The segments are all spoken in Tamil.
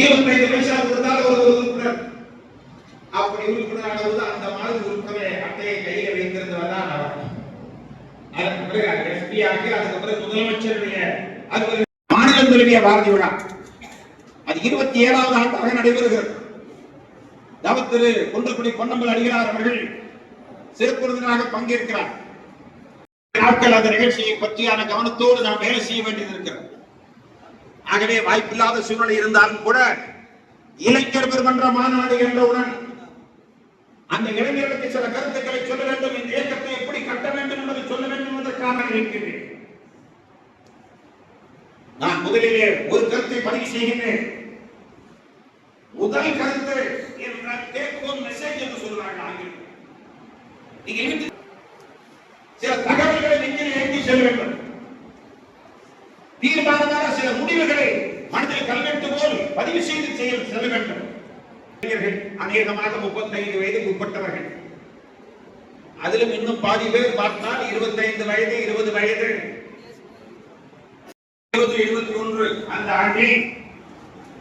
இருபத்தைந்து பைசா கொடுத்தால் ஒரு உறுப்பினர். அப்படி உறுப்பினர் ஆனபோது அந்த மாதிரி உறுப்பினர் அட்டையை கையில வைத்திருந்தவர் தான் அவர் அதற்கு பிறகு எஸ்பி ஆகி அதுக்கப்புறம் முதலமைச்சருடைய அது மாநிலங்களுடைய பாரதி விழா. அது இருபத்தி ஏழாவது ஆண்டாக நடைபெறுகிறது. தவ திரு குன்றக்குடி பொன்னம்பல் அடிகளார் அவர்கள் சிறப்பு விருந்தினராக பங்கேற்கிறார். நாட்கள் அந்த நிகழ்ச்சியை பற்றியான கவனத்தோடு நாம் வேலை செய்ய வேண்டியது இருக்கிறது. ஆகவே வாய்ப்பில்லாத சூழ்நிலை இருந்தாலும் கூட இளைஞர் பெருமன்ற மாநாடு என்றவுடன் அந்த இளைஞர்களுக்கு சில கருத்துக்களை சொல்ல வேண்டும் இந்த இயக்கத்தை எப்படி கட்ட வேண்டும் என்பதை சொல்ல வேண்டும் என்பதற்காக இருக்கின்றேன். நான் முதலிலே ஒரு கருத்தை பதிவு செய்கின்றேன். முதல் கருத்து என்ற கேட்கும் மெசேஜ் என்று சொல்றாங்க சில தகவல்களை நெஞ்சில் ஏற்றி செல்ல வேண்டும். தீர்மானமான சில முடிவுகளை மனதில் கல்வெட்டு போல் பதிவு செய்து செயல் செல்ல வேண்டும். இளைஞர்கள் அநேகமாக முப்பத்தைந்து வயதுக்கு உட்பட்டவர்கள் அதிலும் இன்னும் பாதி பேர் பார்த்தால் இருபத்தைந்து வயது இருபது வயது. இருபது இருபத்தி ஒன்று அந்த ஆண்டில்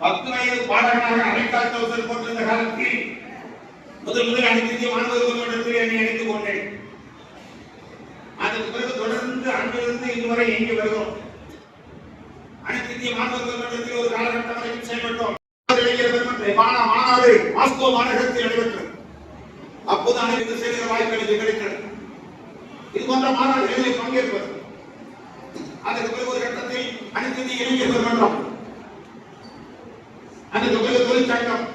பத்து வயது பாடகனாக அரைக்கால் தௌசண்ட் போட்டிருந்த காலத்தில் முதல் முதல் அனைத்து இந்திய மாணவர்களிடத்தில் என்னை இணைத்துக் கொண்டேன். அதற்கு பிறகு தொடர்ந்து அன்றிலிருந்து இதுவரை இங்கு வருகிறோம். ஒரு காலகட்டம் வரைக்கும் செயல்பட்டோம் மாநாடு மாஸ்கோ மாநகரத்தில் நடைபெற்றது. அப்போது அனைத்து செய்கிற வாய்ப்பு எனக்கு கிடைத்தது. இது போன்ற மாநாடுகளில் பங்கேற்பது. அதற்கு பிறகு ஒரு கட்டத்தில் அனைத்து இந்திய இளைஞர் பெருமன்றம் அதற்கு பிறகு தொழிற்சங்கம்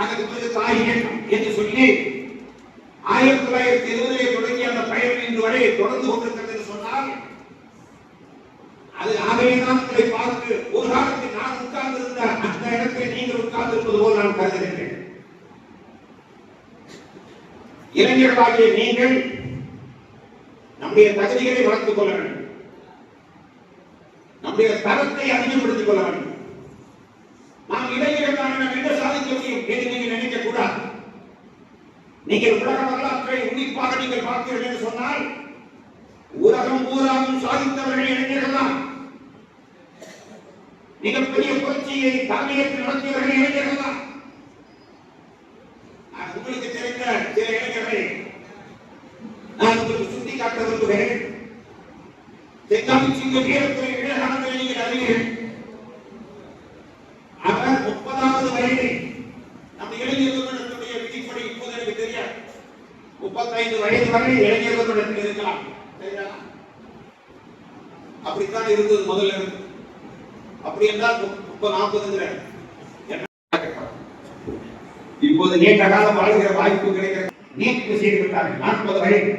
அதற்கு பிறகு தாய் இயக்கம் என்று சொல்லி ஆயிரத்தி தொள்ளாயிரத்தி இருபதிலே தொடங்கிய அந்த பயணம் இன்று வரை தொடர்ந்து கொண்டிருக்கிறது என்று சொன்னால் அது ஆகவே பார்த்து ஒரு காலத்தில் நான் உட்கார்ந்து இருந்த அந்த இடத்தை நீங்கள் உட்கார்ந்து இருப்பது போல் நான் கருதுகின்றேன் இளைஞர்களாகிய நீங்கள் நம்முடைய தகுதிகளை வளர்த்துக் கொள்ள வேண்டும். நம்முடைய தரத்தை அதிகப்படுத்திக் கொள்ள வேண்டும். நாம் இளைஞர்களான நாம் என்ன சாதிக்க முடியும் என்று நீங்கள் நினைக்க கூடாது. நீங்கள் உலக வரலாற்றை உன்னிப்பாக நீங்கள் பார்த்தீர்கள் என்று சொன்னால் உலகம் பூராவும் சாதித்தவர்கள் இளைஞர்கள் தான் மிகப்பெரிய புரட்சியை தலைமையேற்று நடத்தியவர்கள் இளைஞர்கள் தான் நான் உங்களுக்கு தெரிந்த சில இளைஞர்களை நான் உங்களுக்கு சுட்டி காட்ட விரும்புகிறேன் தென்காசி சிங்க வீரத்துறை விவேகானந்தரை நீங்கள் அறிவீர்கள். அவர் முப்பதாவது வயதில் நம்ம இளைஞர்களுடைய விதிப்படி இப்போது எனக்கு தெரியாது முப்பத்தைந்து வயது வரை இளைஞர்களிடத்தில் இருக்கலாம் சரியா? அப்படித்தான் இருந்தது முதல்ல இருந்து அப்படி என்றால் முப்பது நாற்பதுங்கிற இப்போது நேற்ற காலம் வாழ்கிற வாய்ப்பு கிடைக்கிற நீட்டிப்பு செய்து விட்டார்கள். நாற்பது வயது.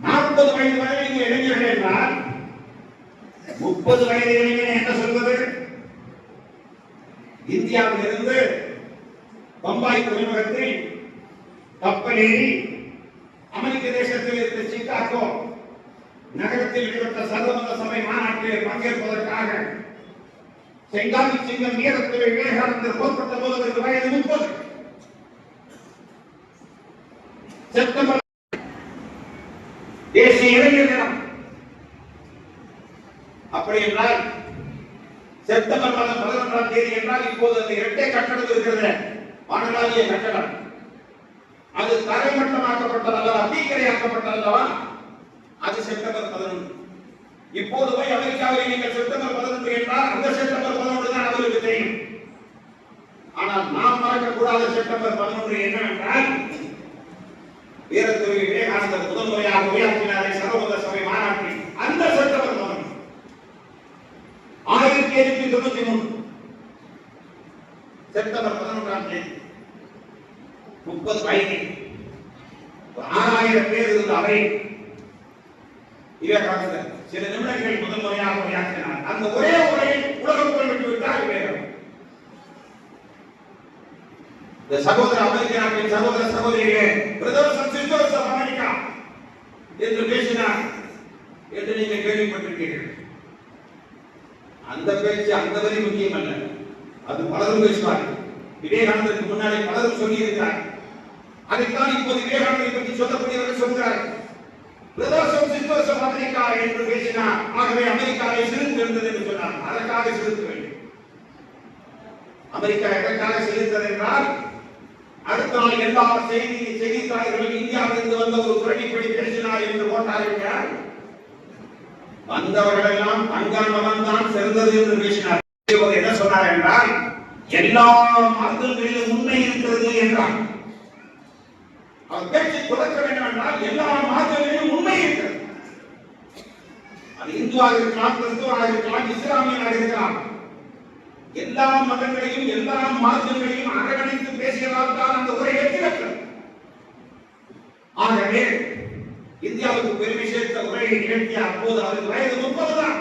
நாற்பது வயது வரை நீங்கள் இளைஞர்கள் என்றால் முப்பது வயது இளைஞர் என்ன சொல்வது? இந்தியாவில் இருந்து பம்பாய் துறைமுகத்தில் கப்பலேறி அமெரிக்க தேசத்தில் இருந்த சிக்காகோ நகரத்தில் நடைபெற்ற சர்வமத சபை மாநாட்டில் பங்கேற்பதற்காக செங்காலி சிங்கம் வீரத்துறை விவேகானந்தர் போர்ப்பட்ட போது அவருக்கு வயது முப்பது. செப்டம்பர் தேசிய இளைஞர் தினம். அப்படி என்றால் செப்டம்பர் மாதம் பதினொன்றாம் தேதி என்றால் இப்போது அந்த இரட்டை கட்டடம் இருக்கிறது. மாநகராட்சிய கட்டடம் அது தரைமட்டமாக்கப்பட்டது அல்லவா தீக்கிரையாக்கப்பட்டது அல்லவா அது செப்டம்பர் பதினொன்று. இப்போது போய் அமெரிக்கா நீங்கள் செப்டம்பர் பதினொன்று என்றால் அந்த செப்டம்பர் பதினொன்று தான் அவருக்கு தெரியும் ஆனால் நாம் மறக்கக்கூடாத செப்டம்பர் பதினொன்று என்னவென்றால் வீரத்துறை விவேகானந்தர் முதல் முறையாக உரையாற்றினாரே சர்வமத சபை மாநாட்டில். அந்த செப்டம்பர் பதினொன்று ஆயிரத்தி எழுநூத்தி தொண்ணூத்தி மூணு செப்டம்பர் பதினொன்றாம் தேதி. முப்பது வயது. ஆறாயிரம் பேர் இருந்த அவை விவேகானந்தர் சில நிமிடங்கள் முதல் முறையாக உரையாற்றினார். அந்த ஒரே இந்த சகோதர அமெரிக்க நாட்டின் சகோதர சகோதரிகளே பிரதமர் சிஸ்டர்ஸ் ஆஃப் அமெரிக்கா என்று பேசினார் என்று நீங்க கேள்விப்பட்டிருக்கீர்கள். அந்த பேச்சு அந்த வரி முக்கியம் அல்ல அது பலரும் பேசுவார்கள். விவேகானந்தருக்கு முன்னாலே பலரும் சொல்லி இருக்கிறார் அதைத்தான் இப்போது விவேகானந்தரை பற்றி சொல்லக்கூடியவர்கள் சொல்கிறார்கள் பிரதோஷம் ஆஃப் அமெரிக்கா என்று பேசினார். ஆகவே அமெரிக்காவை சிரித்து இருந்தது என்று சொன்னார். அதற்காக சிரித்து வேண்டும் அமெரிக்கா எதற்காக சிரித்தது என்றால் அடுத்த நாள் எல்லா செய்தி செய்தித்தாளர்களும் இந்தியாவிலிருந்து வந்த ஒரு துறை இப்படி பேசினார் என்று போட்டார்கள். வந்தவர்களெல்லாம் எல்லாம் தங்கான் தான் சிறந்தது என்று பேசினார். என்ன சொன்னார் என்றால் எல்லா மார்க்கங்களிலும் உண்மை இருக்கிறது என்றார். அவர் பேச்சு துறக்க வேண்டும் என்றால் எல்லா மார்க்கங்களிலும் உண்மை இருக்கிறது. அது இந்துவாக இருக்கலாம் கிறிஸ்துவாக இருக்கலாம் இஸ்லாமியனாக இருக்கலாம். எல்லா மதங்களையும் எல்லா மார்க்கங்களையும் அரவணைத்து பேசியதால் தான் அந்த உரை வெற்றி ஆகவே இந்தியாவுக்கு பெருமை சேர்த்த உரையை நிகழ்த்திய அப்போது அவருக்கு வயது முப்பது தான்.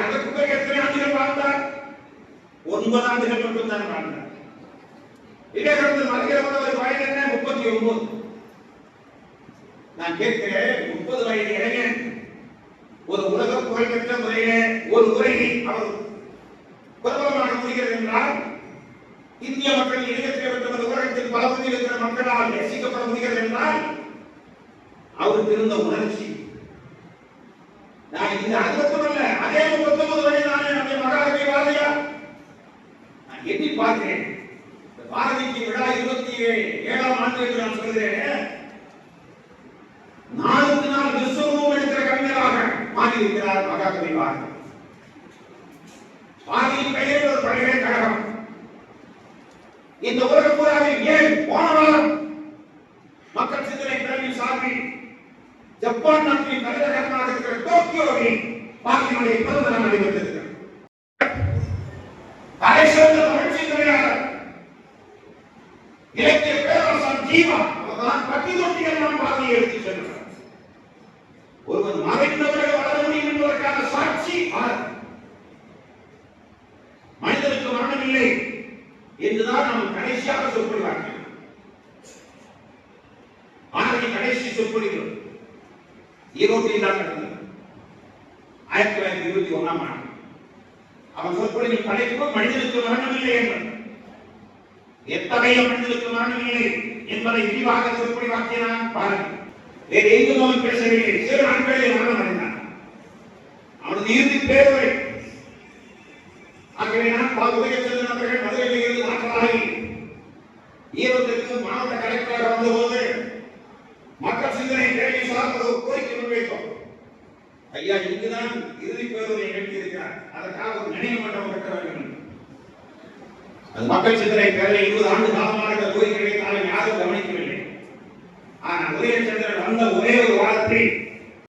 அதற்கு பிறகு எத்தனை ஆண்டுகள் வாழ்ந்தார்? ஒன்பது ஆண்டுகள் மட்டும்தான் வாழ்ந்தார். விவேகானந்தர் வருகிற போது அவர் வயது என்ன? முப்பத்தி ஒன்பது. நான் கேட்கிறேன் முப்பது வயது இளைஞன் ஒரு உலக புகழ்பெற்ற முறையிலே ஒரு உரையை அவர் பிரபலமாக முடிகிறது என்றால் இந்திய மக்கள் இணையத்தில் உலகத்தில் பல பகுதியில் இருக்கிற மக்களால் நேசிக்கப்பட முடிகிறது என்றால் அவருக்கு இருந்த உணர்ச்சி. நான் இந்த அது மட்டுமல்ல அதே முப்பத்தொன்பது வயதான நம்முடைய மகாகவி பாரதியா நான் எண்ணி பார்க்கிறேன். பாரதிக்கு விழா இருபத்தி ஏழாம் ஆண்டு என்று நான் சொல்கிறேன். நாளுக்கு நாள் விஸ்வரூபம் எடுக்கிற கவிஞராக மாறியிருக்கிறார் மகாகவி பாரதி. பாரதியின் பெயரில் ஒரு பழைய இந்த உலக பூராவில் ஏன் போன வாரம் மக்கள் சிந்தனை கல்வி சார்பில் ஜப்பான் நாட்டின் தலைநகரமாக இருக்கிற டோக்கியோவில் பாரதியினுடைய பிறந்த நாள் நடைபெற்றிருக்கிறது தலை சிறந்த தமிழ் சிந்தனையாளர் இலக்கிய பேரரசன் ஜீவா அவர்தான் பட்டி தொட்டிகள் நாம் பாரதியை எடுத்துச் சென்றார். ஒருவன் மறைந்தவர்கள் வளர முடியும் என்பதற்கான சாட்சி அவர் மனிதனுக்கு மரணம் இல்லை என்றுதான் நாம் கடைசியாக சொற்பொழிவார்கள் பாரதி கடைசி சொற்பொழிவு ஈரோட்டில் தான் நடந்தது ஆயிரத்தி தொள்ளாயிரத்தி இருபத்தி ஒண்ணாம் ஆண்டு. அவன் சொற்பொழிவில் படைப்பு மனிதனுக்கு மரணம் இல்லை என்பது எத்தகைய மனிதனுக்கு மரணம் இல்லை என்பதை விரிவாக சொற்பொழிவாக்கினான் பாரதி. வேறு எங்கும் அவன் பேசவில்லை. சிறு நாட்களில் மரணம் அடைந்தான். அவனது இறுதி பேரவை ஆகவே நான் பல உதயச்சந்திரன் அவர்கள் மதுரையில் இருந்து மாற்றலாகி ஈரோட்டிற்கு மாவட்ட கலெக்டராக வந்தபோது மக்கள் சிந்தனை கேள்வி சார்ந்த ஒரு கோரிக்கை முன்வைத்தோம் ஐயா இங்குதான் இறுதி பேருரை நிகழ்த்தியிருக்கிறார். அதற்காக ஒரு நினைவு மண்டபம் கட்ட வேண்டும். அது மக்கள் சிந்தனை பேரில் இருபது ஆண்டு காலமாக இந்த கோரிக்கை வைத்தாலும் யாரும் கவனிக்கவில்லை. ஆனால் உதயச்சந்திரன் வந்த ஒரே ஒரு வாரத்தில்